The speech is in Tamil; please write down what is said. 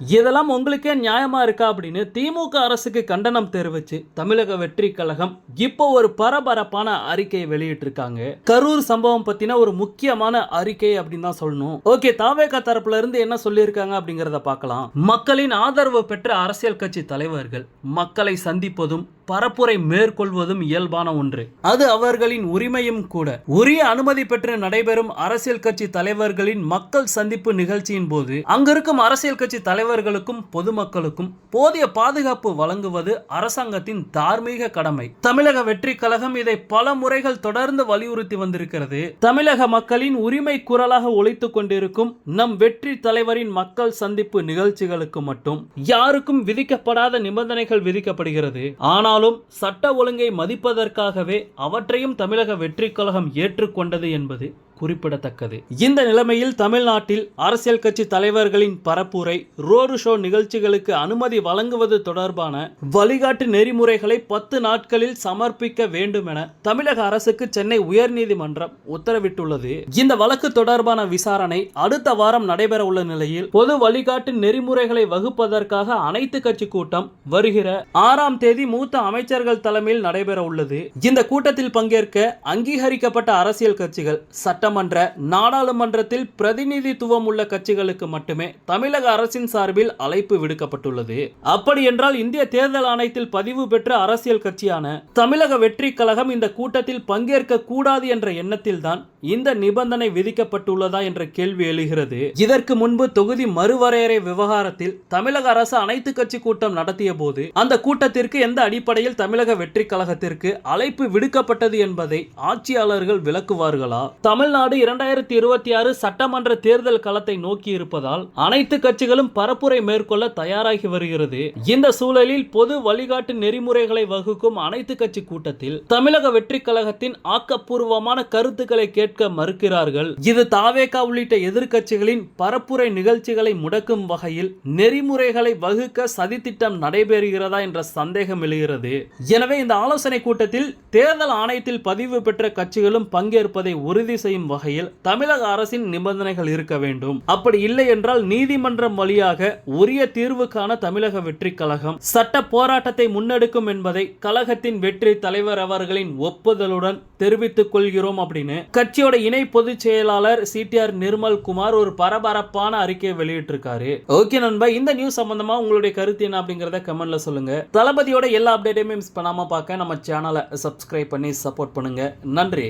இதெல்லாம் உங்களுக்கே நியாயமாக இருக்கா அப்படின்னு திமுக அரசுக்கு கண்டனம் தெரிவிச்சு தமிழக வெற்றி கழகம் இப்போ ஒரு பரபரப்பான அறிக்கையை வெளியிட்டிருக்காங்க. கரூர் சம்பவம் பற்றின ஒரு முக்கியமான அறிக்கை அப்படின்னு தான் சொல்லணும். ஓகே தாவேகா தரப்புல இருந்து என்ன சொல்லியிருக்காங்க அப்படிங்கிறத பார்க்கலாம். மக்களின் ஆதரவு பெற்ற அரசியல் கட்சி தலைவர்கள் மக்களை சந்திப்பதும் பரப்புரை மேற்கொள்வதும் இயல்பான ஒன்று. அது அவர்களின் உரிமையும் கூட. உரிய அனுமதி பெற்று நடைபெறும் அரசியல் கட்சி தலைவர்களின் மக்கள் சந்திப்பு நிகழ்ச்சியின் போது அங்கிருக்கும் அரசியல் கட்சி தலைவர்களுக்கும் பொதுமக்களுக்கும் போதிய பாதுகாப்பு வழங்குவது அரசாங்கத்தின் தார்மீக கடமை. தமிழக வெற்றி கழகம் இதை பல முறைகள் தொடர்ந்து வலியுறுத்தி வந்திருக்கிறது. தமிழக மக்களின் உரிமை குரலாக ஒழித்துக் கொண்டிருக்கும் நம் வெற்றி தலைவரின் மக்கள் சந்திப்பு நிகழ்ச்சிகளுக்கு மட்டும் யாருக்கும் விதிக்கப்படாத நிபந்தனைகள் விதிக்கப்படுகிறது. ஆனால் ஆனாலும் சட்ட ஒழுங்கை மதிப்பதற்காகவே அவற்றையும் தமிழக வெற்றி கழகம் ஏற்றுக்கொண்டது என்பது குறிப்பிடத்தக்கது. இந்த நிலைமையில் தமிழ்நாட்டில் அரசியல் கட்சி தலைவர்களின் பரப்புரை ரோடு ஷோ நிகழ்ச்சிகளுக்கு அனுமதி வழங்குவது தொடர்பான வழிகாட்டு நெறிமுறைகளை பத்து நாட்களில் சமர்ப்பிக்க வேண்டும் என தமிழக அரசுக்கு சென்னை உயர்நீதிமன்றம் உத்தரவிட்டுள்ளது. இந்த வழக்கு தொடர்பான விசாரணை அடுத்த வாரம் நடைபெற உள்ள நிலையில் பொது வழிகாட்டு நெறிமுறைகளை வகுப்பதற்காக அனைத்து கட்சி கூட்டம் வருகிற ஆறாம் தேதி மூத்த அமைச்சர்கள் தலைமையில் நடைபெற உள்ளது இந்த கூட்டத்தில் பங்கேற்க அங்கீகரிக்கப்பட்ட அரசியல் கட்சிகள் சட்ட சட்டமன்ற நாடாளுமன்றத்தில் பிரதிநிதித்துவம் உள்ள கட்சிகளுக்கு மட்டுமே தமிழக அரசின் சார்பில் அழைப்பு விடுக்கப்பட்டுள்ளது. அப்படி என்றால் இந்திய தேர்தல் ஆணையத்தில் பதிவு பெற்ற அரசியல் கட்சியான தமிழக வெற்றி கழகம் இந்த கூட்டத்தில் பங்கேற்க கூடாது என்ற எண்ணத்தில் தான் இந்த நிபந்தனை விதிக்கப்பட்டுள்ளதா என்ற கேள்வி எழுகிறது. இதற்கு முன்பு தொகுதி மறுவரையறை விவகாரத்தில் தமிழக அரசு அனைத்து கட்சி கூட்டம் நடத்திய போது அந்த கூட்டத்திற்கு எந்த அடிப்படையில் தமிழக வெற்றி கழகத்திற்கு அழைப்பு விடுக்கப்பட்டது என்பதை ஆட்சியாளர்கள் விளக்குவார்களா? தமிழ்நாடு இரண்டாயிரத்தி இருபத்தி ஆறு சட்டமன்ற தேர்தல் களத்தை நோக்கி இருப்பதால் அனைத்து கட்சிகளும் பரப்புரை மேற்கொள்ள தயாராகி வருகிறது. இந்த சூழலில் பொது வழிகாட்டு நெறிமுறைகளை வகுக்கும் அனைத்து கட்சி கூட்டத்தில் தமிழக வெற்றி கழகத்தின் ஆக்கப்பூர்வமான கருத்துக்களை கேட்க மறுக்கிறார்கள். இது தாவேகா உள்ளிட்ட எதிர்கட்சிகளின் பரப்புரை நிகழ்ச்சிகளை முடக்கும் வகையில் நெறிமுறைகளை வகுக்க சதித்திட்டம் நடைபெறுகிறதா என்ற சந்தேகம் எழுகிறது. எனவே இந்த ஆலோசனை கூட்டத்தில் தேர்தல் ஆணையத்தில் பதிவு பெற்ற கட்சிகளும் பங்கேற்பதை உறுதி செய்யும் வகையில் தமிழக அரசின் நிபந்தனைகள் இருக்க வேண்டும். அப்படி இல்லை என்றால் நீதிமன்றம் வழியாக உரிய தீர்வுக்கான தமிழக வெற்றி கழகம் சட்ட போராட்டத்தை முன்னெடுக்கும் என்பதை கழகத்தின் வெற்றி தலைவர் அவர்களின் ஒப்புதலுடன் தெரிவித்துக் கொள்கிறோம் அப்படின்னு கட்சியோட இணை பொதுச் செயலாளர் சிடிஆர் நிர்மல் குமார் ஒரு பரபரப்பான அறிக்கையை வெளியிட்டிருக்காரு. ஓகே நண்பா இந்த நியூஸ் சம்பந்தமா உங்களுடைய கருத்து என்ன அப்படிங்கறத கமெண்ட்ல சொல்லுங்க. தளபதியோட எல்லா அப்டேட்டையுமே மிஸ் பண்ணாம பார்க்க நம்ம சேனலை சப்ஸ்கிரைப் பண்ணி சப்போர்ட் பண்ணுங்க. நன்றி.